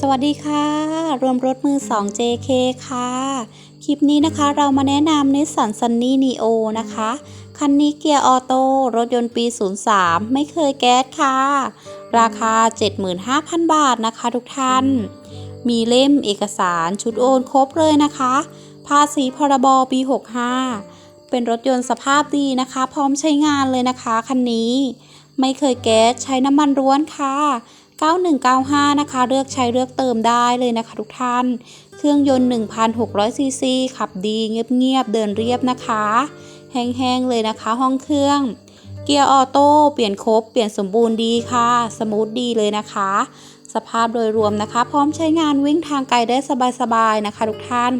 สวัสดีค่ะ รวมรถมือ 2 JK ค่ะ คลิปนี้นะคะเรามาแนะนำนิสสันซันนี่นีโอนะคะ คันนี้เกียร์ออโต้รถยนต์ปี 03 ไม่เคยแก๊สค่ะ ราคา 75,000 บาทนะคะทุกท่าน มีเล่มเอกสารชุดโอนครบเลยนะคะ ภาษีพรบปี 65 เป็นรถยนต์สภาพดีนะคะ พร้อมใช้งานเลยนะคะ คันนี้ ไม่เคยแก๊สใช้น้ำมันร้วนค่ะ 9195 นะคะ เลือกใช้เลือกเติมได้เลยนะคะทุกท่าน เครื่องยนต์ 1,600 ซีซี ขับดีเงียบๆ เดินเรียบนะคะ แห้งๆ เลยนะคะ ห้องเครื่อง เกียร์ออโต้ เปลี่ยนครบ เปลี่ยนสมบูรณ์ดีค่ะ สมูทดีเลยนะคะ สภาพโดยรวมนะคะ พร้อมใช้งานวิ่งทางไกลได้สบายๆ นะคะทุกท่าน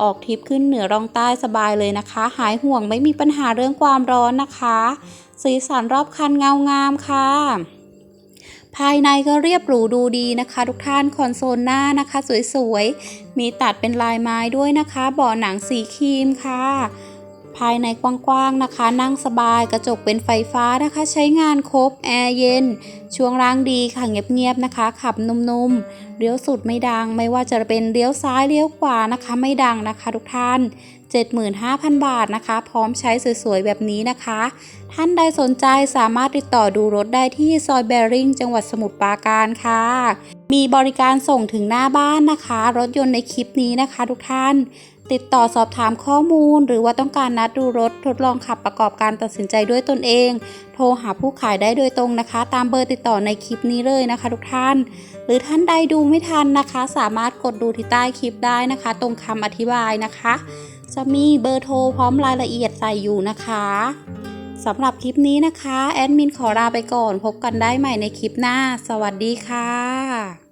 ออกทริปขึ้นเหนือรองใต้สบายเลยนะคะ หายห่วงไม่มีปัญหาเรื่องความร้อนนะคะ สีสันรอบคันเงางามค่ะ ภายในก็เรียบหรูดูดีนะคะ ทุกท่านคอนโซลหน้านะคะ สวยๆ มีตัดเป็นลายไม้ด้วยนะคะเบาะหนังสีครีมค่ะ ภายในกว้างๆนะคะ นั่งสบายกระจกเป็นไฟฟ้านะคะ ใช้งานครบแอร์เย็น ช่วงล่างดีค่ะเงียบๆนะคะ ขับนุ่มๆเลี้ยวสุดไม่ดัง ไม่ว่าจะเป็นเลี้ยวซ้ายเลี้ยวขวานะคะ ไม่ดังนะคะ ทุกท่าน 75,000 บาทนะคะ พร้อมใช้สวยๆ แบบนี้นะคะ ท่านใดสนใจสามารถติดต่อดูรถได้ที่ซอยแบริ่งจังหวัดสมุทรปราการค่ะ มีบริการส่งถึงหน้าบ้านนะคะ รถยนต์ในคลิปนี้นะคะทุกท่าน ติดต่อสอบถามข้อมูล หรือว่าต้องการนัดดูรถทดลองขับประกอบการตัดสินใจด้วยตนเอง โทรหาผู้ขายได้โดยตรงนะคะ ตามเบอร์ติดต่อในคลิปนี้เลยนะคะทุกท่าน หรือท่านใดดูไม่ทันนะคะ สามารถกดดูที่ใต้คลิปได้นะคะ ตรงคำอธิบายนะคะ จะมีเบอร์โทรพร้อมรายละเอียดใส่อยู่นะคะสำหรับคลิปนี้นะคะ แอดมินขอลาไปก่อน พบกันได้ใหม่ในคลิปหน้า สวัสดีค่ะ